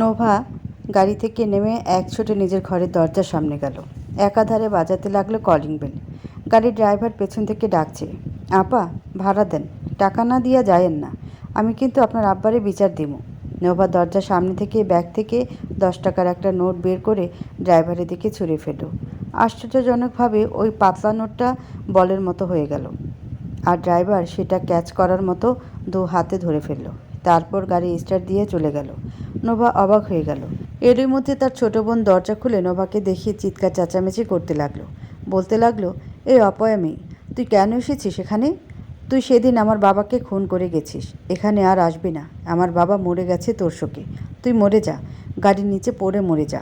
Nova গাড়ি থেকে নেমে এক ছোটে নিজের ঘরের দরজার সামনে গেল। একাধারে বাজাতে লাগল কলিং বেল গাড়ির ড্রাইভার পেছন থেকে ডাকছে, আপা, ভাড়া দেন, টাকা না দিয়া যায়েন না, আমি কিন্তু আপনার আব্বারে বিচার দিব। নোভা দরজার সামনে থেকে, ব্যাগ থেকে দশ টাকার একটা নোট বের করে ড্রাইভারের দিকে ছুঁড়ে ফেলল। আশ্চর্যজনকভাবে ওই পাতলা নোটটা বলের মতো হয়ে গেল। আর ড্রাইভার সেটা ক্যাচ করার মতো দু হাতে ধরে ফেলল। তারপর গাড়ি স্টার্ট দিয়ে চলে গেল। নোভা অবাক হয়ে গেল। এরই মধ্যে তার ছোট বোন দরজা খুলে নোভাকে দেখিয়ে চিৎকার চেঁচামেচি করতে লাগল। বলতে লাগল, এই অপয়া মেয়ে, তুই কেন এসেছিস এখানে? তুই সেদিন আমার বাবাকে খুন করে গেছিস। এখানে আর আসবি না। আমার বাবা মরে গেছে তোর শোকে। তুই মরে যা। গাড়ির নিচে পড়ে মরে যা।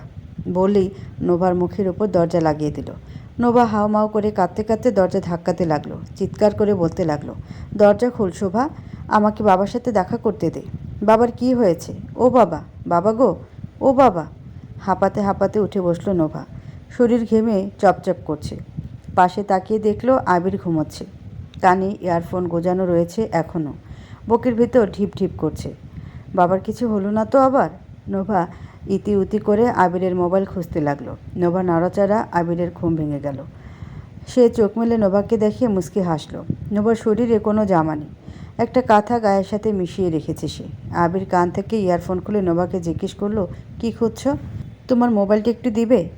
বলেই নোভার মুখের ওপর দরজা লাগিয়ে দিল। নোভা হাওমাও করে কাঁদতে কাঁদতে দরজা ধাক্কাতে লাগল। চিৎকার করে বলতে লাগল, দরজা খোল শোভা। আমাকে বাবার সাথে দেখা করতে দে। বাবার কি হয়েছে? ও বাবা বাবা গো, ও বাবা। হাঁপাতে হাঁপাতে উঠে বসল নোভা। শরীর ঘেমে চপচপ করছে। পাশে তাকিয়ে দেখল আবির ঘুমোচ্ছে। কানে ইয়ারফোন গোজানো রয়েছে এখনও বুকের ভেতর ঢিপ ঢিপ করছে। বাবার কিছু হলো না তো আবার? নোভা ইতি উতি করে আবিরের মোবাইল খুঁজতে লাগল। নোভা নড়াচড়া আবিরের ঘুম ভেঙে গেল। সে চোখ মেলে নোভাকে দেখে মুচকি হাসলো। নোভার শরীরে কোনো জামা নেই। একটা কাঁথা গায়ের সাথে মিশিয়ে রেখেছে সে। আবির কান থেকে ইয়ারফোন খুলে নোভাকে জিজ্ঞেস করল, কি খুঁজছ? তোমার মোবাইলটা একটু দিবে?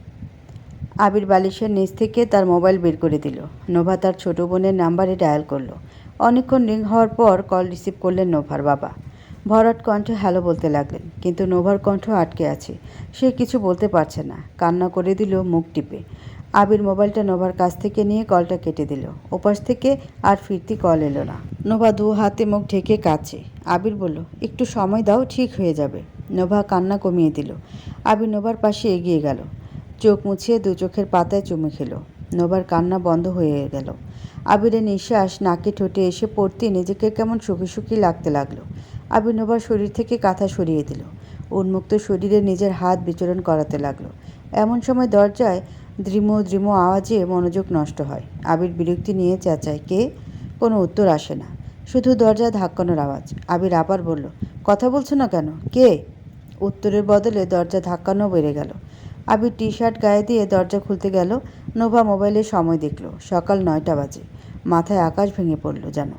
আবির বালিশের নিচ থেকে তার মোবাইল বের করে দিল। নোভা তার ছোট বোনের নাম্বারে ডায়াল করল। অনেকক্ষণ রিং হওয়ার পর কল রিসিভ করলেন নোভার বাবা। ভরাট কণ্ঠে হ্যালো বলতে লাগলেন, কিন্তু নোভার কণ্ঠ আটকে আছে। সে কিছু বলতে পারছে না। কান্না করে দিল, মুখ টিপে। আবির মোবাইলটা নোভার কাছ থেকে নিয়ে কলটা কেটে দিল। ওপাশ থেকে আর ফিরতি কল এলো না। নোভা দু হাতে মুখ ঢেকে কাছে আবির বলল, একটু সময় দাও, ঠিক হয়ে যাবে। নোভা কান্না কমিয়ে দিল। আবির নোভার পাশে এগিয়ে গেল। চোখ মুছিয়ে দু চোখের পাতায় চুমে খেল। নোভার কান্না বন্ধ হয়ে গেল। আবিরের নিঃশ্বাস নাকে ঠোঁটে এসে পড়তে নিজেকে কেমন সুখী সুখী লাগতে লাগল। আবির নোভার শরীর থেকে কাঁথা সরিয়ে দিল। উন্মুক্ত শরীরে নিজের হাত বিচরণ করাতে লাগল। এমন সময় দরজায় দ্রিম দ্রিম আওয়াজে মনোযোগ নষ্ট হয়। আবির বিরক্তি নিয়ে চেঁচায় কে কোনো উত্তর আসে না। শুধু দরজা ধাক্কানোর আওয়াজ। আবির আবার বলল, কথা বলছো না কেন? কে? উত্তরের বদলে দরজা ধাক্কানো বেড়ে গেল। আবির টি শার্ট গায়ে দিয়ে দরজা খুলতে গেল। নোভা মোবাইলে সময় দেখল। সকাল নয়টা বাজে। মাথায় আকাশ ভেঙে পড়ল যেন।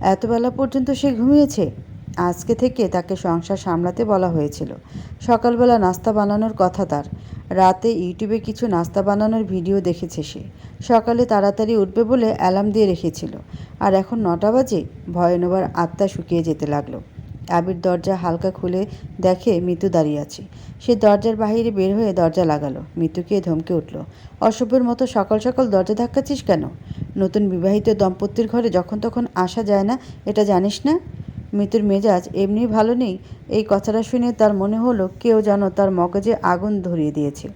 এতবেলা পর্যন্ত সে ঘুমিয়েছে? আজকে থেকে তাকে সংসার সামলাতে বলা হয়েছিল। সকালবেলা নাস্তা বানানোর কথা তার। রাতে ইউটিউবে কিছু নাস্তা বানানোর ভিডিও দেখেছে সে। সকালে তাড়াতাড়ি উঠবে বলে অ্যালার্ম দিয়ে রেখেছিল। আর এখন নটা বাজে ভয়ে নোবার আত্মা শুকিয়ে যেতে লাগল। আবির দরজা হালকা খুলে দেখে মিতু দাঁড়িয়ে আছে। সে দরজার বাইরে বের হয়ে দরজা লাগালো। মিতুকে ধমকে উঠল অসভ্যের মতো সকাল সকাল দরজা ধাক্কাচ্ছিস কেন? নতুন বিবাহিত দম্পতির ঘরে যখন তখন আসা যায় না, এটা জানিস না? মিতুর মেজাজ এমনি ভালো নেই, এই কথাটা শুনে তার মনে হলো কেউ যেন তার মগজে আগুন ধরিয়ে দিয়েছে।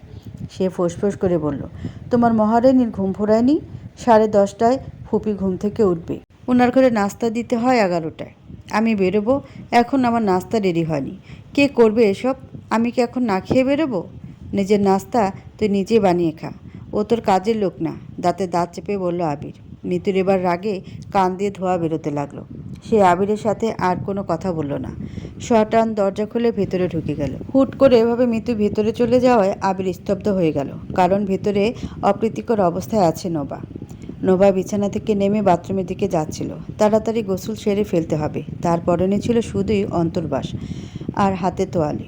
সে ফোঁসফোঁস করে বলল, তোমার মহারানীর ঘুম ফোরায়নি? সাড়ে দশটায় ফুপি ঘুম থেকে উঠবে। ওনার ঘরে নাস্তা দিতে হয় এগারোটায়। আমি বেরোবো, এখন আমার নাস্তা রেডি হয়নি। কে করবে এসব? আমি কি এখন না খেয়ে বেরোবো? নিজের নাস্তা তুই নিজে বানিয়ে খা। ও তোর কাজের লোক না। দাঁতে দাঁত চেপে বলল আবির। মিতুর এবার রাগে কান দিয়ে ধোয়া বেরোতে লাগল। সে আবিরের সাথে আর কোনো কথা বলল না। শটান দরজা খুলে ভেতরে ঢুকে গেল। হুট করে এভাবে মৃত্যু ভেতরে চলে যাওয়ায় আবির স্তব্ধ হয়ে গেল, কারণ ভেতরে অপ্রীতিকর অবস্থায় আছে নোবা। নোবা বিছানা থেকে নেমে বাথরুমের দিকে যাচ্ছিল। তাড়াতাড়ি গোসল সেরে ফেলতে হবে। তার পরনে ছিল শুধুই অন্তর্বাস আর হাতে তোয়ালে।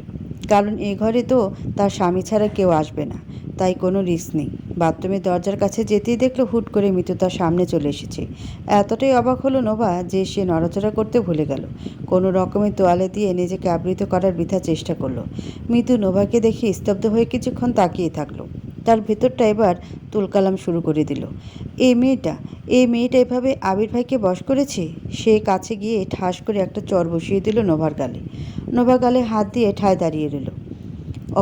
কারণ এ ঘরে তো তার স্বামী ছাড়া কেউ আসবে না। তাই কোনো রিস্ক নেই। বাথরুমের দরজার কাছে যেতেই দেখল হুট করে মৃত তার সামনে চলে এসেছে। এতটাই অবাক হলো নোভা যে সে নড়াচড়া করতে ভুলে গেল। কোনো রকমের তোয়ালে দিয়ে নিজেকে আবৃত করার বৃথা চেষ্টা করল। মৃত নোভাকে দেখে স্তব্ধ হয়ে কিছুক্ষণ তাকিয়ে থাকল। তার ভেতরটা এবার তুলকালাম শুরু করে দিল। এই মেয়েটা এই মেয়েটা এভাবে আবির ভাইকে বশ করেছে? সে কাছে গিয়ে ঠাস করে একটা চর বসিয়ে দিল নোভার গালে। নোভা গালে হাত দিয়ে ঠায় দাঁড়িয়ে রইল।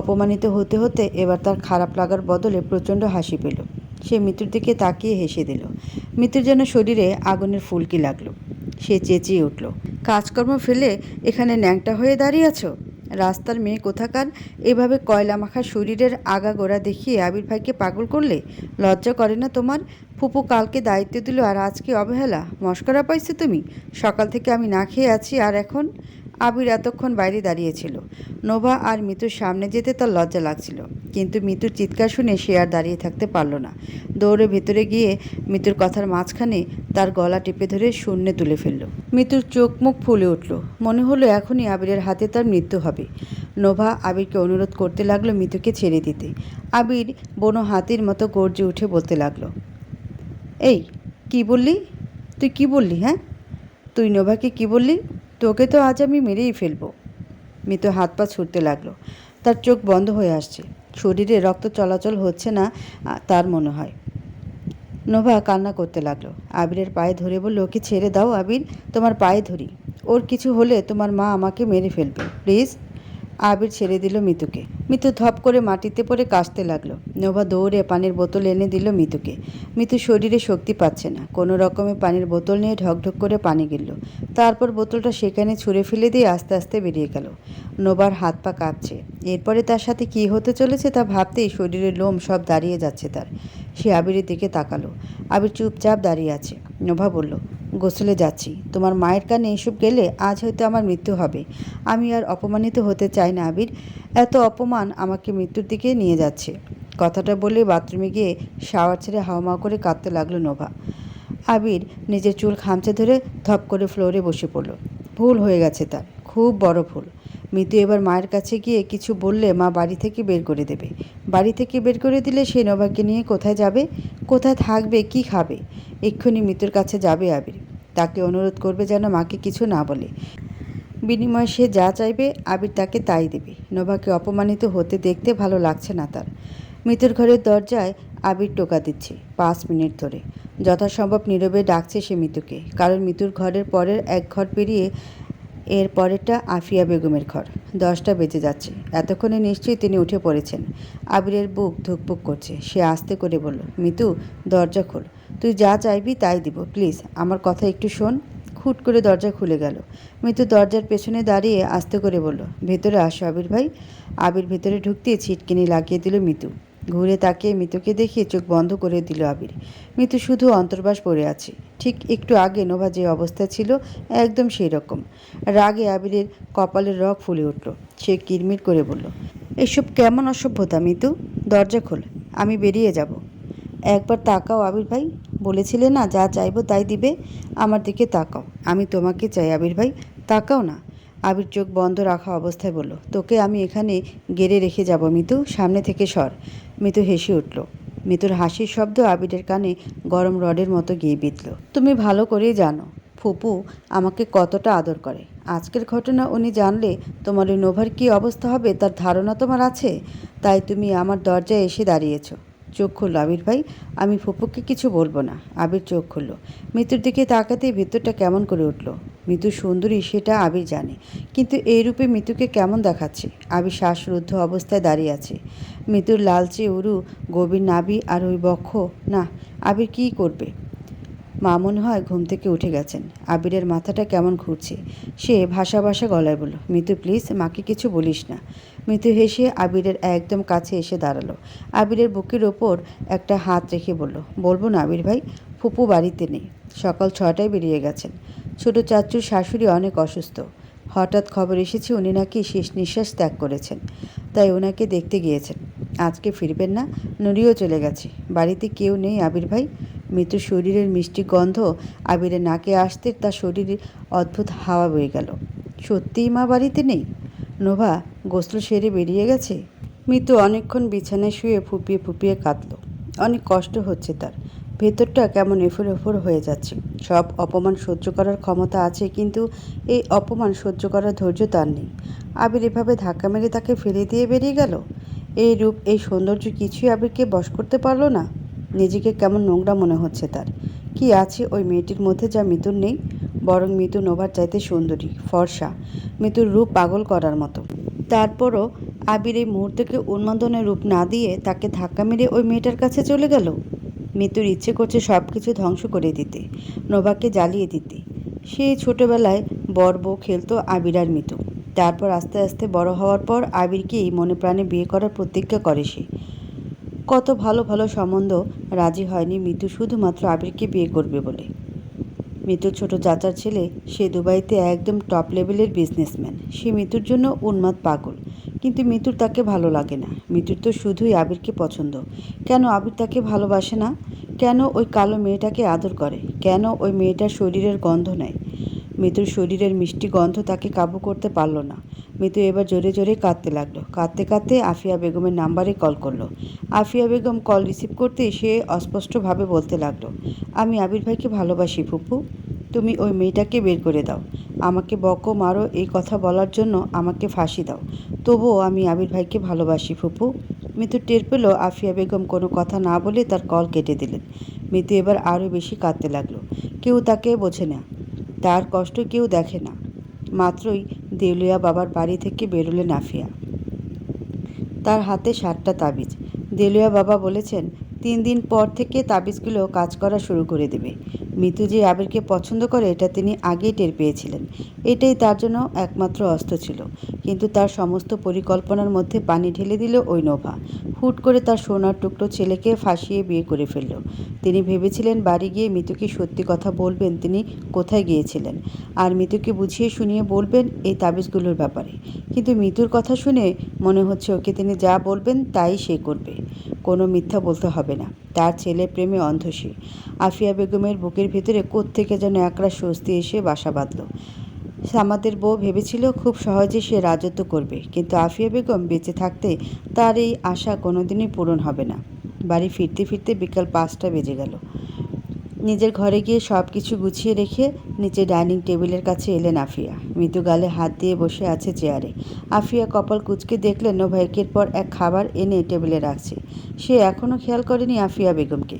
অপমানিত হতে হতে এবার তার খারাপ লাগার বদলে প্রচণ্ড হাসি পেল। সে মৃত্যুর দিকে তাকিয়ে হেসে দিল। মৃত্যুর যেন শরীরে আগুনের ফুলকি লাগল। সে চেঁচিয়ে উঠল, কাজকর্ম ফেলে এখানে ন্যাংটা হয়ে দাঁড়িয়ে আছো? রাস্তার মেয়ে কোথাকার? এভাবে কয়লা মাখা শরীরের আগা গোড়া দেখিয়ে আবির ভাইকে পাগল করলে? লজ্জা করে না তোমার? ফুপু কালকে দায়িত্ব দিল আর আজকে অবহেলা। মস্করা পাইছে তুমি? সকাল থেকে আমি না খেয়ে আছি, আর এখন? আবির এতক্ষণ বাইরে দাঁড়িয়েছিল। নোভা আর মিতুর সামনে যেতে তার লজ্জা লাগছিল। কিন্তু মিতুর চিৎকার শুনে সে আর দাঁড়িয়ে থাকতে পারল না। দৌড়ে ভেতরে গিয়ে মিতুর কথার মাঝখানে তার গলা টিপে ধরে শূন্যে তুলে ফেলল। মিতুর চোখ মুখ ফুলে উঠল। মনে হলো এখনই আবিরের হাতে তার মৃত্যু হবে। নোভা আবিরকে অনুরোধ করতে লাগল মিতুকে ছেড়ে দিতে। আবির বনো হাতির মতো গর্জে উঠে বলতে লাগল, এই, কি বললি? তুই কি বললি হ্যাঁ? তুই নোভাকে কি বললি? তোকে তো আজ আমি মেরেই ফেলব। মৃত হাত পা ছুটতে লাগল। তার চোখ বন্ধ হয়ে আসছে। শরীরে রক্ত চলাচল হচ্ছে না তার মনে হয়। নোভা কান্না করতে লাগল। আবিরের পায়ে ধরে বলল, ওকে ছেড়ে দাও আবির, তোমার পায়ে ধরি। ওর কিছু হলে তোমার মা আমাকে মেরে ফেলবে, প্লিজ। আবির ছেড়ে দিল মিতুকে। মিতু ধপ করে মাটিতে পড়ে কাশতে লাগল। নোভা দৌড়ে পানির বোতল এনে দিল মিতুকে। মিতু শরীরে শক্তি পাচ্ছে না। কোনো রকমে পানির বোতল নিয়ে ঢকঢক করে পানি গিলল। তারপর বোতলটা সেখানে ছুঁড়ে ফেলে দিয়ে আস্তে আস্তে বেরিয়ে গেল। নোবার হাত পা কাঁপছে। এরপরে তার সাথে কি হতে চলেছে তা ভাবতেই শরীরের লোম সব দাঁড়িয়ে যাচ্ছে তার। সে আবিরের দিকে তাকালো। আবির চুপচাপ দাঁড়িয়ে আছে। নোভা বলল, গোসলে যাচ্ছি। তোমার মায়ের কানে এসব গেলে আজ হয়তো আমার মৃত্যু হবে। আমি আর অপমানিত হতে চাই না, আবির। এত অপমান আমাকে মৃত্যুর দিকে নিয়ে যাচ্ছে। কথাটা বলে বাথরুমে গিয়ে শাওয়ার ছেড়ে হাওমা করে কাঁদতে লাগল নোভা। আবির নিজের চুল খামচে ধরে ধপ করে ফ্লোরে বসে পড়ল। ভুল হয়ে গেছে তার। খুব বড় ভুল। মিতু এবার মায়ের কাছে গিয়ে কিছু বললে মা বাড়ি থেকে বের করে দেবে। বাড়ি থেকে বের করে দিলে সে নোভাকে নিয়ে কোথায় যাবে? কোথায় থাকবে? কি খাবে? এক্ষুনি মিতুর কাছে যাবে আবির। তাকে অনুরোধ করবে যেন মাকে কিছু না বলে। বিনিময়ে সে যা চাইবে, আবির তাকে তাই দেবে। নোভাকে অপমানিত হতে দেখতে ভালো লাগছে না তার। মৃতের ঘরের দরজায় আবির টোকা দিচ্ছে পাঁচ মিনিট ধরে। যথাসম্ভব নীরবে ডাকছে সে মিতুকে। কারণ মিতুর ঘরের পরের এক ঘর পেরিয়ে এর পরেরটা আফিয়া বেগমের ঘর। দশটা বেজে যাচ্ছে। এতক্ষণে নিশ্চয়ই তিনি উঠে পড়েছেন। আবিরের বুক ধুকপুক করছে। সে আস্তে করে বলল, মিতু, দরজা খোল। তুই যা চাইবি তাই দিব। প্লিজ, আমার কথা একটু শোন। খুট করে দরজা খুলে গেল। মিতু দরজার পেছনে দাঁড়িয়ে আস্তে করে বলল, ভেতরে আসো আবির ভাই। আবির ভেতরে ঢুকতে ছিটকিনি লাগিয়ে দিল মিতু। ঘুরে তাকিয়ে মিতুকে দেখিয়ে চোখ বন্ধ করে দিল আবির। মিতু শুধু অন্তর্বাস পড়ে আছে। ঠিক একটু আগে নোভা যে অবস্থা ছিল, একদম সেই রকম রাগে আবিরের কপালের রগ ফুলে উঠল। সে কিরমির করে বলল, এসব কেমন অসভ্যতা মিতু? দরজা খোল, আমি বেরিয়ে যাব। একবার তাকাও আবির ভাই। বলেছিলে না, যা চাইব তাই দিবে। আমার দিকে তাকাও। আমি তোমাকে চাই আবির ভাই। তাকাও না। আবির চোখ বন্ধ রাখা অবস্থায় বলল, তোকে আমি এখানে গেড়ে রেখে যাব মিতু। সামনে থেকে সর। মিতু হেসে উঠল। মিতুর হাসির শব্দ আবিরের কানে গরম রডের মতো গিয়ে বিঁধল। তুমি ভালো করেই জানো, ফুপু আমাকে কতটা আদর করে। আজকের ঘটনা উনি জানলে তোমার ওই নোভার কী অবস্থা হবে তার ধারণা তোমার আছে? তাই তুমি আমার দরজায় এসে দাঁড়িয়েছ। চোখ খুলল, আবির ভাই, আমি ফুপুকে কিছু বলব না। আবির চোখ খুলল। মৃত্যুর দিকে তাকাতেই ভিতরটা কেমন করে উঠল। মৃত্যু সুন্দরী, সেটা আবির জানে। কিন্তু এই রূপে মৃত্যুকে কেমন দেখাচ্ছে? আবির শ্বাসরুদ্ধ অবস্থায় দাঁড়িয়ে আছে। মৃত্যুর লালচে উরু, গভীর নাবি আর ওই বক্ষ। না, আবির কী করবে? মা মনে হয় ঘুম থেকে উঠে গেছেন। আবিরের মাথাটা কেমন ঘুরছে। সে ভাষা ভাষা গলায় বলল মিতু প্লিজ, মাকে কিছু বলিস না। মিতু হেসে আবিরের একদম কাছে এসে দাঁড়াল। আবিরের বুকের ওপর একটা হাত রেখে বলল, বলব না আবির ভাই, ফুপু বাড়িতে নেই। সকাল ছটায় বেরিয়ে গেছেন। ছোট চাচুর শাশুড়ি অনেক অসুস্থ। হঠাৎ খবর এসেছে উনি নাকি শেষ নিঃশ্বাস ত্যাগ করেছেন। তাই ওনাকে দেখতে গিয়েছেন। আজকে ফিরবেন না, নুরিও চলে গেছে। বাড়িতে কেউ নেই আবির ভাই। মৃত্যু শরীরের মিষ্টি গন্ধ আবিরের নাকে আসতে তার শরীরে অদ্ভুত হাওয়া বয়ে গেল। সত্যিই মা বাড়িতে নেই? নোভা, গোসল সেরে বেরিয়ে গেছে? মৃত্যু অনেকক্ষণ বিছানায় শুয়ে ফুপিয়ে ফুপিয়ে কাঁদল। অনেক কষ্ট হচ্ছে তার। ভেতরটা কেমন এফোর এফোর হয়ে যাচ্ছে। সব অপমান সহ্য করার ক্ষমতা আছে, কিন্তু এই অপমান সহ্য করার ধৈর্য তার নেই। আবির এভাবে ধাক্কা মেরে তাকে ফেলে দিয়ে বেরিয়ে গেল। এই রূপ, এই সৌন্দর্য কিছুই আবিরকে বশ করতে পারল না। নিজেকে কেমন নোংরা মনে হচ্ছে তার। কি আছে ওই মেয়েটির মধ্যে যা মিতুর নেই? বরং মিতু নোভার চাইতে সুন্দরী, ফর্সা, মিতুর রূপ পাগল করার মতো। তারপরও আবির এই মুহূর্তকে উন্মাদনের রূপ না দিয়ে তাকে ধাক্কা মেরে ওই মেয়েটার কাছে চলে গেল। মিতুর ইচ্ছে করছে সব কিছু ধ্বংস করে দিতে নোভাকে জ্বালিয়ে দিতে। সে ছোটবেলায় বর বউ খেলতো আবির আর মিতু তারপর আস্তে আস্তে বড় হওয়ার পর আবিরকেই মনে প্রাণে বিয়ে করার প্রতিজ্ঞা করে সে। কত ভালো ভালো সম্বন্ধ রাজি হয়নি মৃত্যু শুধুমাত্র আবিরকে বিয়ে করবে বলে। মিতুর ছোট চাচার ছেলে, সে দুবাইতে একদম টপ লেভেলের বিজনেসম্যান সে মিতুর জন্য উন্মাদ পাগল। কিন্তু মিতুর তাকে ভালো লাগে না। মিতুর তো শুধুই আবিরকে পছন্দ। কেন আবির তাকে ভালোবাসে না? কেন ওই কালো মেয়েটাকে আদর করে? কেন ওই মেয়েটার শরীরের গন্ধ নেয়? মিতুর শরীরের মিষ্টি গন্ধ তাকে কাবু করতে পারল না। মিতু এবার জোরে জোরে কাঁদতে লাগল। কাঁদতে কাঁদতে আফিয়া বেগমের নাম্বারে কল করল। আফিয়া বেগম কল রিসিভ করতেই সে অস্পষ্টভাবে বলতে লাগল, আমি আবির ভাইকে ভালোবাসি, ফুপু। তুমি ওই মেয়েটাকে বের করে দাও। আমাকে বকো, মারো, এই কথা বলার জন্য আমাকে ফাঁসি দাও। তবুও আমি আবির ভাইকে ভালোবাসি, ফুপু। মিতু টের পেল আফিয়া বেগম কোনো কথা না বলে তার কল কেটে দিলেন। মিতু এবার আরও বেশি কাঁদতে লাগল। কেউ তাকে বোঝে না। তার কষ্ট কেউ দেখে না। মাত্রই দেউলিয়া বাবার বাড়ি থেকে বেরোলেন আফিয়া তার হাতে সাতটা তাবিজ। দেলুয়া বাবা বলেছেন, তিন দিন পর থেকে তাবিজগুলো কাজ করা শুরু করে দেবে। মিতু যে আবিরকে পছন্দ করে, এটা তিনি আগেই টের পেয়েছিলেন। এটাই তার জন্য একমাত্র অস্ত্র ছিল। কিন্তু তার সমস্ত পরিকল্পনার মধ্যে পানি ঢেলে দিল ওই নোভা। হুট করে তার সোনার টুকরো ছেলেকে ফাঁসিয়ে বিয়ে করে ফেলল। তিনি ভেবেছিলেন বাড়ি গিয়ে মিতুকে সত্যি কথা বলবেন তিনি কোথায় গিয়েছিলেন। আর মিতুকে বুঝিয়ে শুনিয়ে বলবেন এই তাবিজগুলোর ব্যাপারে। কিন্তু মিতুর কথা শুনে মনে হচ্ছে ওকে তিনি যা বলবেন তাই সে করবে। কোনো মিথ্যা বলতে হবে না। তার ছেলে প্রেমে অন্ধসী আফিয়া বেগমের বুকের ভিতরে কোত্থেকে যেন একরা স্বস্তি এসে বাসা বাঁধল। সামাদের বউ ভেবেছিল খুব সহজে সে রাজত্ব করবে, কিন্তু আফিয়া বেগম বেঁচে থাকতে তার এই আশা কোনোদিনই পূরণ হবে না। বাড়ি ফিরতে ফিরতে বিকাল পাঁচটা বেজে গেল। নিজের ঘরে গিয়ে সব কিছু গুছিয়ে রেখে নিচে ডাইনিং টেবিলের কাছে এলেন আফিয়া। মৃদু গালে হাত দিয়ে বসে আছে চেয়ারে। আফিয়া কপাল কুচকে দেখলেন নোভা একের পর এক খাবার এনে টেবিলে রাখছে। সে এখনও খেয়াল করেনি আফিয়া বেগমকে।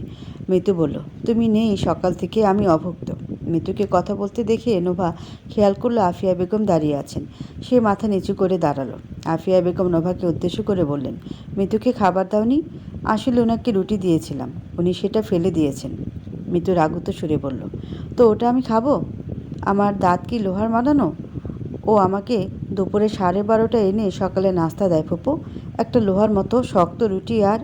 মিতু বলল, তুমি নেই, সকাল থেকে আমি অভুক্ত। মিতুকে কথা বলতে দেখে নোভা খেয়াল করল আফিয়া বেগম দাঁড়িয়ে আছেন। সে মাথা নিচু করে দাঁড়াল। আফিয়া বেগম নোভাকে উদ্দেশ্য করে বললেন মিতুকে খাবার দাওনি, আসলে ওনাকে রুটি দিয়েছিলাম। উনি সেটা ফেলে দিয়েছেন। মিতু রাগুত সুরে বলল, তো ওটা আমি খাব? আমার দাঁত কি লোহার বানানো ও আমাকে দুপুরে সাড়ে বারোটা এনে সকালে নাস্তা দেয় ফুপু। একটা লোহার মতো শক্ত রুটি আর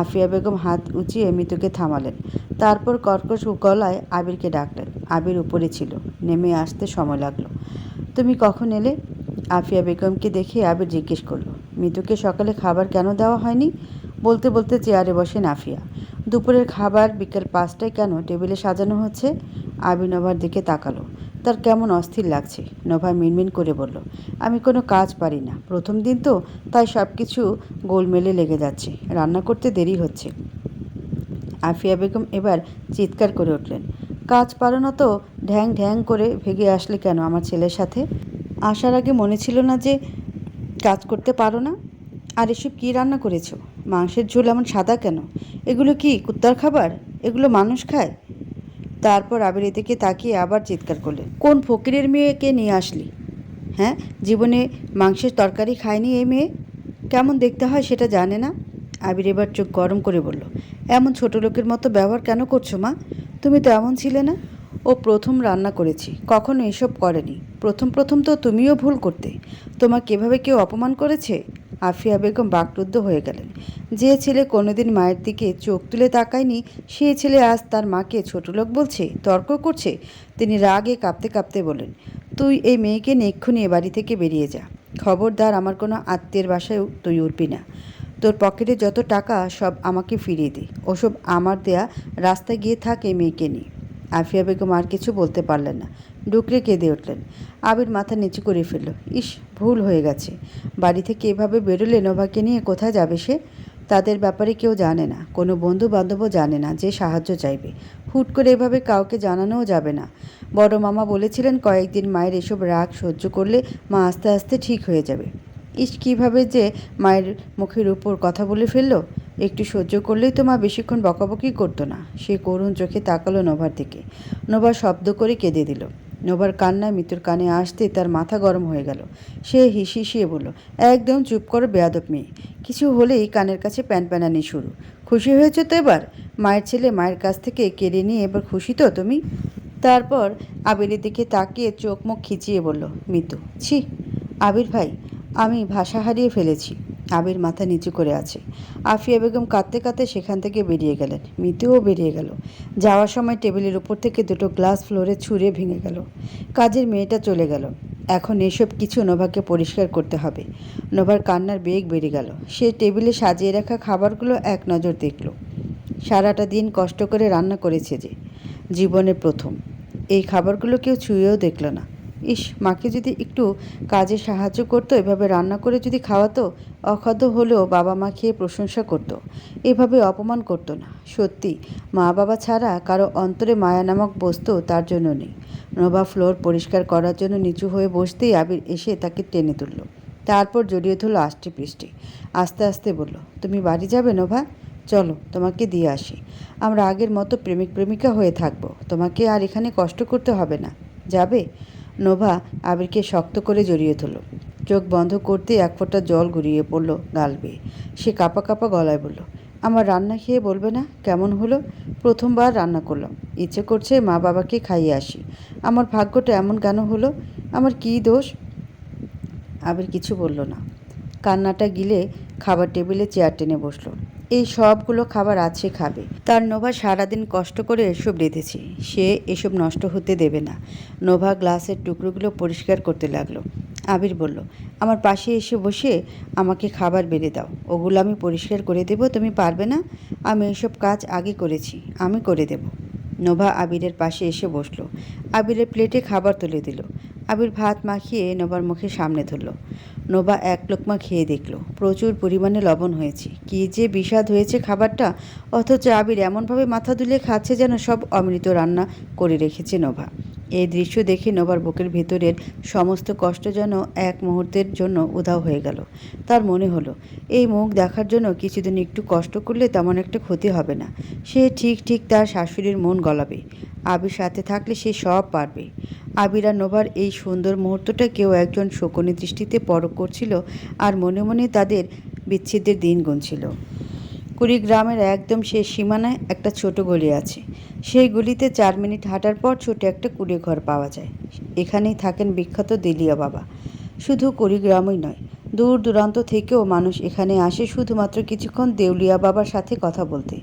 আফিয়া বেগম হাত উঁচিয়ে মিতুকে থামালেন। তারপর কর্কশ গলায় আবিরকে ডাকলেন। আবির উপরে ছিল, নেমে আসতে সময় লাগল। তুমি কখন এলে? আফিয়া বেগমকে দেখে আবির জিজ্ঞেস করল মিতুকে সকালে খাবার কেন দেওয়া হয়নি? বলতে বলতে চেয়ারে বসেন আফিয়া। দুপুরের খাবার বিকেল পাঁচটায় কেন টেবিলে সাজানো হচ্ছে? আবি নভার দিকে তাকালো। তার কেমন অস্থির লাগছে? নভা মিনমিন করে বলল, আমি কোনো কাজ পারি না। প্রথম দিন তো, তাই সব কিছু গোলমেলে লেগে যাচ্ছে। রান্না করতে দেরি হচ্ছে। আফিয়া বেগম এবার চিৎকার করে উঠলেন, কাজ পারো না তো, ঢ্যাং ঢ্যাং করে ভেগে আসলে কেন আমার ছেলের সাথে? আসার আগে মনে ছিল না যে কাজ করতে পারো না। আর এসব কী রান্না করেছ? মাংসের ঝোল এমন সাদা কেন? এগুলো কি কুত্তার খাবার? এগুলো মানুষ খায়? তারপর আবির এদিকে তাকিয়ে আবার চিৎকার করলেন কোন ফকিরের মেয়েকে নিয়ে আসলি? হ্যাঁ জীবনে মাংসের তরকারি খায়নি এই মেয়ে। কেমন দেখতে হয় সেটা জানে না? আবির এবার চোখ গরম করে বলল, এমন ছোট লোকের মতো ব্যবহার কেন করছ মা? তুমি তো এমন ছিলে না? ও প্রথম রান্না করেছি, কখনো এসব করেনি। প্রথম প্রথম তো তুমিও ভুল করতে। তোমাকে এভাবে কেউ অপমান করেছে? আফিয়া বেগম বাকরুদ্ধ হয়ে গেলেন। যে ছেলে কোনোদিন মায়ের দিকে চোখ তুলে তাকায়নি, সে ছেলে আজ তার মাকে ছোট লোক বলছে, তর্ক করছে। তিনি রাগে কাঁপতে কাঁপতে বলেন তুই এই মেয়েকে এক্ষুনি এ বাড়ি থেকে বেরিয়ে যা। খবরদার আমার কোনো আত্মীয়ের বাসায় তুই উঠবি না। তোর পকেটে যত টাকা, সব আমাকে ফিরিয়ে দে। ওসব আমার দেয়া। রাস্তায় গিয়ে থাক এই মেয়েকে নিয়ে। আফিয়া বেগম আর কিছু বলতে পারলেন না। ডুকরে কেঁদে উঠলেন। আবির মাথা নিচু করে ফেলল। ইস, ভুল হয়ে গেছে। বাড়ি থেকে এভাবে বেরোলে নোভাকে নিয়ে কোথায় যাবে সে? তাদের ব্যাপারে কেউ জানে না। কোনো বন্ধু বান্ধবও জানে না যে সাহায্য চাইবে। হুট করে এভাবে কাউকে জানানোও যাবে না। বড় মামা বলেছিলেন, কয়েকদিন মায়ের এসব রাগ সহ্য করলে মা আস্তে আস্তে ঠিক হয়ে যাবে। ইস, কীভাবে যে মায়ের মুখের উপর কথা বলে ফেলল? একটু সহ্য করলেই তো মা বেশিক্ষণ বকাবকি করতো না। সে করুণ চোখে তাকালো নোভার দিকে। নোভা শব্দ করে কেঁদে দিল। নোভার কান্নায় মৃত্যুর কানে আসতে তার মাথা গরম হয়ে গেল। সে হিসিয়ে বলল, একদম চুপ করো বেয়াদব মেয়ে। কিছু হলেই কানের কাছে প্যান প্যানানি শুরু। খুশি হয়েছে তো এবার? মায়ের ছেলে মায়ের কাছ থেকে কেড়ে নিয়ে এবার খুশি তো তুমি? তারপর আবিরের দিকে তাকিয়ে চোখ মুখ খিচিয়ে বলল মিতু ছি, আবির ভাই, আমি ভাষা হারিয়ে ফেলেছি। আবির মাথা নিচু করে আছে। আফিয়া বেগম কাঁদতে কাঁদতে সেখান থেকে বেরিয়ে গেলেন। মিতুও বেরিয়ে গেল। যাওয়ার সময় টেবিলের উপর থেকে দুটো গ্লাস ফ্লোরে ছুঁড়ে ভেঙে গেল। কাজের মেয়েটা চলে গেল। এখন এসব কিছু নোভাকে পরিষ্কার করতে হবে। নোভার কান্নার বেগ বেড়ে গেল। সে টেবিলে সাজিয়ে রাখা খাবারগুলো এক নজর দেখল। সারাটা দিন কষ্ট করে রান্না করেছে যে। জীবনের প্রথম। এই খাবারগুলো কেউ ছুঁয়েও দেখল না। ইস, মাকে যদি একটু কাজে সাহায্য করতো, এভাবে রান্না করে যদি খাওয়াতো, অখাদ্য হলেও বাবা মা খেয়ে প্রশংসা করত। এভাবে অপমান করতো না। সত্যি মা বাবা ছাড়া কারও অন্তরে মায়া নামক বস্তু তার জন্য নেই। নোভা ফ্লোর পরিষ্কার করার জন্য নিচু হয়ে বসতেই আবির এসে তাকে টেনে তুলল। তারপর জড়িয়ে ধরলো আষ্টে পৃষ্ঠে আস্তে আস্তে বলল, তুমি বাড়ি যাবে নোভা? চলো, তোমাকে দিয়ে আসি। আমরা আগের মতো প্রেমিক প্রেমিকা হয়ে থাকব। তোমাকে আর এখানে কষ্ট করতে হবে না। যাবে? নোভা আবিরকে শক্ত করে জড়িয়ে ধরল। চোখ বন্ধ করতে এক ফোঁটা জল গড়িয়ে পড়ল গাল বেয়ে সে কাপা কাপা গলায় বলল, আমার রান্না খেয়ে বলবে না? কেমন হলো? প্রথমবার রান্না করলাম। ইচ্ছে করছে মা বাবাকে খাইয়ে আসি। আমার ভাগ্যটা এমন কেন হলো? আমার কী দোষ? আবির কিছু বলল না। কান্নাটা গিলে খাবার টেবিলে চেয়ার টেনে বসল। এই সবগুলো খাবার আছে খাবে। তার নোভা সারাদিন কষ্ট করে এসব রেঁধেছে। সে এসব নষ্ট হতে দেবে না। নোভা গ্লাসের টুকরোগুলো পরিষ্কার করতে লাগল। আবির বলল, আমার পাশে এসে বসে আমাকে খাবার বেড়ে দাও। ওগুলো আমি পরিষ্কার করে দেব, তুমি পারবে না? আমি এসব কাজ আগে করেছি, আমি করে দেব। নোভা আবিরের পাশে এসে বসল। আবিরের প্লেটে খাবার তুলে দিল। আবির ভাত মাখিয়ে নোভার মুখে সামনে ধরল। নোভা এক লোকমা খেয়ে দেখল। প্রচুর পরিমাণে লবণ হয়েছে। কী যে বিষাদ হয়েছে খাবারটা, অথচ আবির এমনভাবে মাথা দুলিয়ে খাচ্ছে যেন সব অমৃত রান্না করে রেখেছে নোভা এই দৃশ্য দেখে নোভার বুকের ভেতরের সমস্ত কষ্ট যেন এক মুহূর্তের জন্য উধাও হয়ে গেল। তার মনে হলো, এই মুখ দেখার জন্য কিছুদিন একটু কষ্ট করলে তেমন একটা ক্ষতি হবে না। সে ঠিক ঠিক তার শাশুড়ির মন গলাবে। আবির সাথে থাকলে সে সব পারবে। আবির আর নোভার এই সুন্দর মুহূর্তটা কেউ একজন শকুনি দৃষ্টিতে পরক করছিল আর মনে মনে তাদের বিচ্ছেদের দিন গুনছিল। কুড়িগ্রামের একদম শেষ সীমানায় একটা ছোট গলি আছে। সেই গলিতে চার মিনিট হাঁটার পর ছোট একটা কুড়ে ঘর পাওয়া যায়। এখানেই থাকেন বিখ্যাত দিলিয়া বাবা। শুধু কুড়িগ্রামই নয় দূর দূরান্ত থেকেও মানুষ এখানে আসে শুধুমাত্র কিছুক্ষণ দেউলিয়া বাবার সাথে কথা বলতে।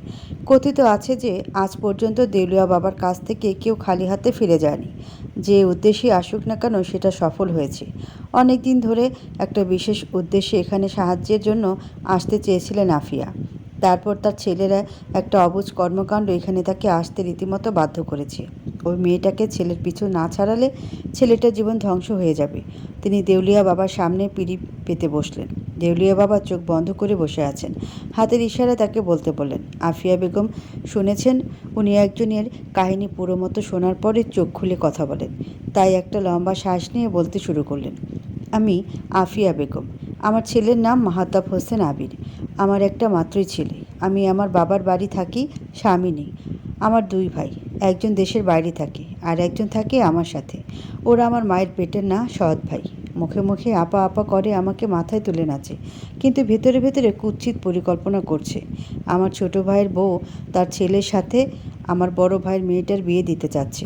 কথিত আছে যে, আজ পর্যন্ত দেউলিয়া বাবার কাছ থেকে কেউ খালি হাতে ফিরে যায়নি। যে উদ্দেশ্যে আসুক না কেন, সেটা সফল হয়েছে। অনেক দিন ধরে একটা বিশেষ উদ্দেশ্যে এখানে সাহায্যের জন্য আসতে চেয়েছিলেন আফিয়া। তারপর তার ছেলেরা একটা অবুজ কর্মকাণ্ড এখানে তাকে আসতে রীতিমতো বাধ্য করেছে। ওই মেয়েটাকে ছেলের পিছু না ছাড়ালে ছেলেটার জীবন ধ্বংস হয়ে যাবে। তিনি দেউলিয়া বাবার সামনে পিড়ি পেতে বসলেন। দেউলিয়া বাবা চোখ বন্ধ করে বসে আছেন। হাতের ইশারা তাকে বলতে বললেন, আফিয়া বেগম শুনেছেন? উনি একজনের কাহিনী পুরো মতো শোনার পরে চোখ খুলে কথা বলেন। তাই একটা লম্বা শ্বাস নিয়ে বলতে শুরু করলেন, আমি আফিয়া বেগম। আমার ছেলের নাম মাহাতাব হোসেন আবির। আমার একটা মাত্রই ছেলে। আমি আমার বাবার বাড়ি থাকি, স্বামী নেই। আমার দুই ভাই। একজন দেশের বাইরে থাকে আর একজন থাকে আমার সাথে। ওরা আমার মায়ের পেটের না, সৎ ভাই। মুখে মুখে আপা আপা করে আমাকে মাথায় তুলে নাচে। কিন্তু ভেতরে ভেতরে কুৎসিত পরিকল্পনা করছে। আমার ছোট ভাইয়ের বউ তার ছেলের সাথে আমার বড় ভাইয়ের মেয়েটার বিয়ে দিতে চাচ্ছে।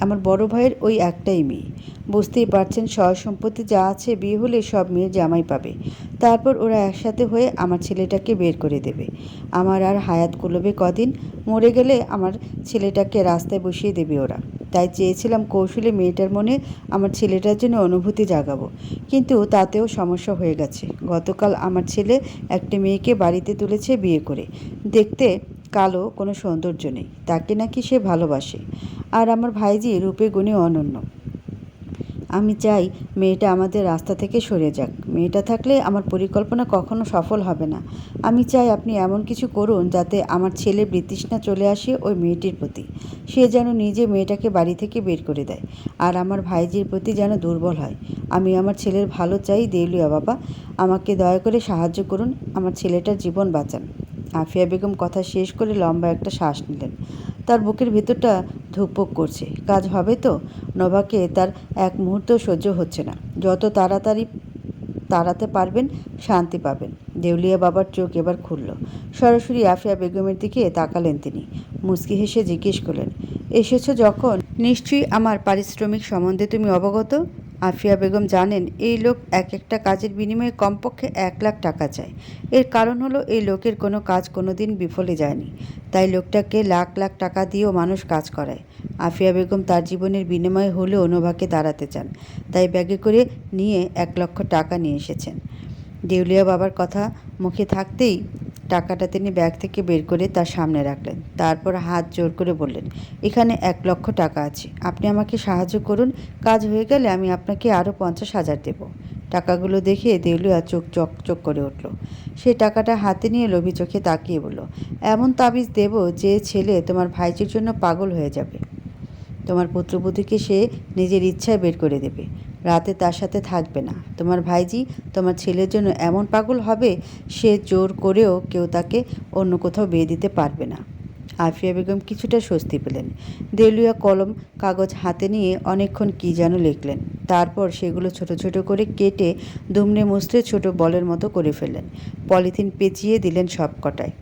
আমার বড় ভাইয়ের ওই একটাই মেয়ে। বুঝতেই পারছেন সয় সম্পত্তি যা আছে বিয়ে হলে সব মেয়ে জামাই পাবে। তারপর ওরা একসাথে হয়ে আমার ছেলেটাকে বের করে দেবে। আমার আর হায়াত কুলবে কদিন মরে গেলে আমার ছেলেটাকে রাস্তায় বসিয়ে দেবে ওরা। তাই চেয়েছিলাম কৌশলে মেয়েটার মনে আমার ছেলেটার জন্য অনুভূতি জাগাবো। কিন্তু তাতেও সমস্যা হয়ে গেছে। গতকাল আমার ছেলে একটি মেয়েকে বাড়িতে তুলেছে বিয়ে করে। দেখতে কালো, কোনো সৌন্দর্য নেই। তাকে নাকি সে ভালোবাসে। আর আমার ভাইজি রূপে গুণে অনন্য। আমি চাই মেয়েটা আমাদের রাস্তা থেকে সরে যাক। মেয়েটা থাকলে আমার পরিকল্পনা কখনো সফল হবে না। আমি চাই আপনি এমন কিছু করুন যাতে আমার ছেলে বৃতৃষ্ণা চলে আসে ওই মেয়েটির প্রতি। সে যেন নিজে মেয়েটাকে বাড়ি থেকে বের করে দেয়। আর আমার ভাইজির প্রতি যেন দুর্বল হয়। আমি আমার ছেলের ভালো চাই দেউলিয়া বাবা। আমাকে দয়া করে সাহায্য করুন। আমার ছেলেটার জীবন বাঁচান। আফিয়া বেগম কথা শেষ করে লম্বা একটা শ্বাস নিলেন। তার বুকের ভেতরটা ধুকপুক করছে। কাজ হবে তো? নভাকে তার এক মুহূর্ত সহ্য হচ্ছে না। যত তাড়াতাড়ি তাড়াতে পারবেন, শান্তি পাবেন। দেউলিয়া বাবার চোখ এবার খুলল। সরাসরি আফিয়া বেগমের দিকে তাকালেন তিনি। মুচকি হেসে জিজ্ঞেস করলেন, এসেছ যখন? নিশ্চয়ই আমার পারিশ্রমিক সম্বন্ধে তুমি অবগত? আফিয়া বেগম জানেন, এই লোক এক একটা কাজের বিনিময়ে কমপক্ষে এক লাখ টাকা চায়। এর কারণ হলো, এই লোকের কোনো কাজ কোনো দিন বিফলে যায়নি। তাই লোকটাকে লাখ লাখ টাকা দিয়েও মানুষ কাজ করায়। আফিয়া বেগম তার জীবনের বিনিময়ে হলেও নোভাকে দাঁড়াতে চান। তাই ব্যাগে করে নিয়ে এক লক্ষ টাকা নিয়ে এসেছেন। দেউলিয়া বাবার কথা মুখে থাকতেই টাকাটা তিনি ব্যাগ থেকে বের করে তার সামনে রাখলেন। তারপর হাত জোর করে বললেন, এখানে এক লক্ষ টাকা আছে। আপনি আমাকে সাহায্য করুন। কাজ হয়ে গেলে আমি আপনাকে আরও পঞ্চাশ হাজার দেব। টাকাগুলো দেখে দেউলিয়া চোখ চকচক করে উঠল। সে টাকাটা হাতে নিয়ে লোভি চোখে তাকিয়ে বলল, এমন তাবিজ দেব যে ছেলে তোমার ভাইজির জন্য পাগল হয়ে যাবে। তোমার পুত্রবধূকে সে নিজের ইচ্ছায় বের করে দেবে। রাতে তার সাথে থাকবে না। তোমার ভাইজি তোমার ছেলের জন্য এমন পাগল হবে, সে জোর করেও কেউ তাকে অন্য কোথাও বিয়ে দিতে পারবে না। আফিয়া বেগম কিছুটা স্বস্তি পেলেন। দেউলিয়া কলম কাগজ হাতে নিয়ে অনেকক্ষণ কী যেন লিখলেন। তারপর সেগুলো ছোট ছোট করে কেটে দুমড়ে মুচড়ে ছোট বলের মতো করে ফেললেন। পলিথিন পেঁচিয়ে দিলেন সব কটায়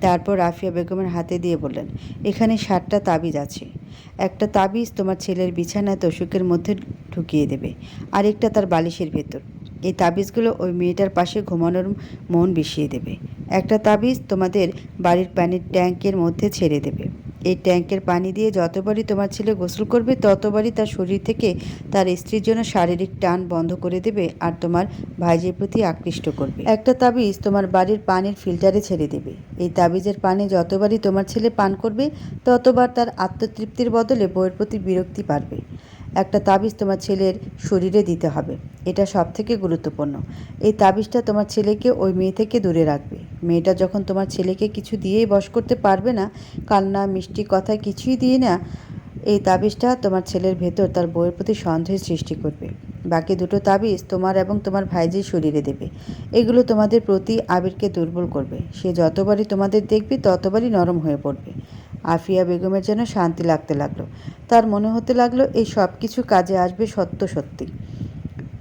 তারপর আফিয়া বেগমের হাতে দিয়ে বললেন, এখানে ষাটটা তাবিজ আছে। একটা তাবিজ তোমার ছেলের বিছানায় তোষকের মধ্যে ঢুকিয়ে দেবে, আরেকটা তার বালিশের ভেতর। এই তাবিজগুলো ওই মেয়েটার পাশে ঘুমানোর মন বিষিয়ে দেবে। একটা তাবিজ তোমাদের বাড়ির প্যানের ট্যাঙ্কের মধ্যে ছেড়ে দেবে। এই ট্যাঙ্কের পানি দিয়ে যতবারই তোমার ছেলে গোসল করবে, ততবারই তার শরীর থেকে তার স্ত্রীর জন্য শারীরিক টান বন্ধ করে দেবে আর তোমার ভাইজের প্রতি আকৃষ্ট করবে। একটা তাবিজ তোমার বাড়ির পানির ফিল্টারে ছেড়ে দেবে। এই তাবিজের পানি যতবারই তোমার ছেলে পান করবে, ততবার তার আত্মতৃপ্তির বদলে বইয়ের প্রতি বিরক্তি বাড়বে। একটা তাবিজ তোমার ছেলের শরীরে দিতে হবে। এটা সব থেকে গুরুত্বপূর্ণ। এই তাবিজটা তোমার ছেলেকে ওই মেয়ে থেকে দূরে রাখবে। মেয়েটা যখন তোমার ছেলেকে কিছু দিয়েই বশ করতে পারবে না, কান্না, মিষ্টি কথা কিছুই দিয়ে না, এই তাবিজটা তোমার ছেলের ভেতর তার বইয়ের প্রতি সন্দেহের সৃষ্টি করবে। বাকি দুটো তাবিজ তোমার এবং তোমার ভাইজির শরীরে দেবে। এগুলো তোমাদের প্রতি আবিরকে দুর্বল করবে। সে যতবারই তোমাদের দেখবে, ততবারই নরম হয়ে পড়বে। আফিয়া বেগমের যেন শান্তি লাগতে লাগল। তার মনে হতে লাগল, এই সব কিছু কাজে আসবে সত্য সত্যি।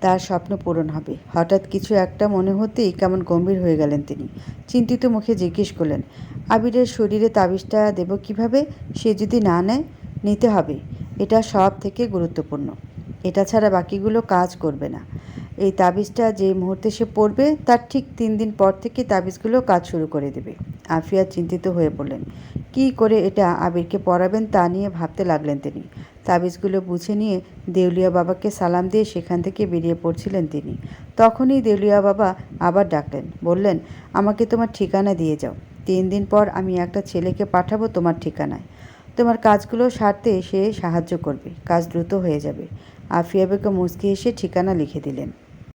তার স্বপ্ন পূরণ হবে। হঠাৎ কিছু একটা মনে হতেই কেমন গম্ভীর হয়ে গেলেন তিনি। চিন্তিত মুখে জিজ্ঞেস করলেন, আবিরের শরীরে তাবিজটা দেব কীভাবে? সে যদি না নেয়, নিতে হবে। এটা সব থেকে গুরুত্বপূর্ণ। এটা ছাড়া বাকিগুলো কাজ করবে না। এই তাবিজটা যে মুহূর্তে সে পড়বে, তার ঠিক তিন দিন পর থেকে তাবিজগুলো কাজ শুরু করে দেবে। আফিয়া চিন্তিত হয়ে পড়লেন। কী করে এটা আবিরকে পড়াবেন তা নিয়ে ভাবতে লাগলেন তিনি। তাবিজগুলো বুঝে নিয়ে দেউলিয়া বাবাকে সালাম দিয়ে সেখান থেকে বেরিয়ে পড়ছিলেন তিনি। তখনই দেউলিয়া বাবা আবার ডাকলেন, বললেন, আমাকে তোমার ঠিকানা দিয়ে যাও। তিন দিন পর আমি একটা ছেলেকে পাঠাবো তোমার ঠিকানায়। তোমার কাজগুলো সারতে সে সাহায্য করবে, কাজ দ্রুত হয়ে যাবে। আফিয়া বেগম মুচকি এসে ঠিকানা লিখে দিলেন।